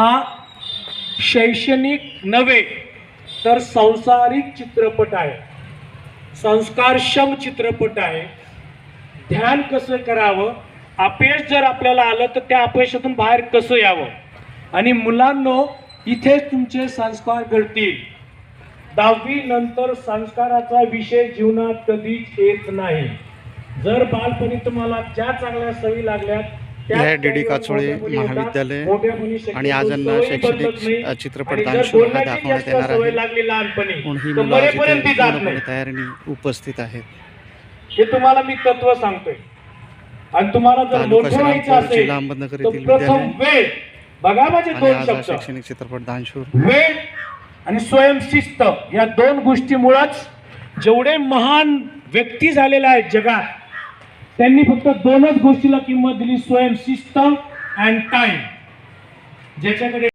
हा शैक्षणिक नव्हे तर संसारिक चित्रपट आहे. संस्कारक्षम चित्रपट आहे. ध्यान कसं करावं? अपयश जर आपल्याला आलं तर त्या अपयशातून बाहेर कसं यावं? आणि मुलांनो इथेच तुमचे संस्कार घडतील. दहावी नंतर संस्काराचा विषय जीवनात कधीच येत नाही. जर बालपणी तुम्हाला ज्या चांगल्या सवयी लागल्या या डी डी काचोळे. महाविद्यालय आणि आज यांना सवयी शैक्षणिक चित्रपट दानशूर हा दाखवण्यात येणार आहे. तर मुलं तयारीने उपस्थित आहेत. हे तुम्हाला मी तत्व सांगतोय. आणि तुम्हाला जर मोठं व्हायचं असेल अहमदनगर तर येथील प्रथम विद्यालय वेळ बघा माझे दोन हा शब्द. शैक्षणिक चित्रपट दानशूर. वेळ आणि स्वयंशिस्त या दोन गोष्टीमुळंच जेवढे महान व्यक्ती झालेल्या आहेत जगात त्यांनी फक्त दोनच गोष्टीला किंमत दिली स्वयंशिस्त अँड टाइम ज्याच्याकडे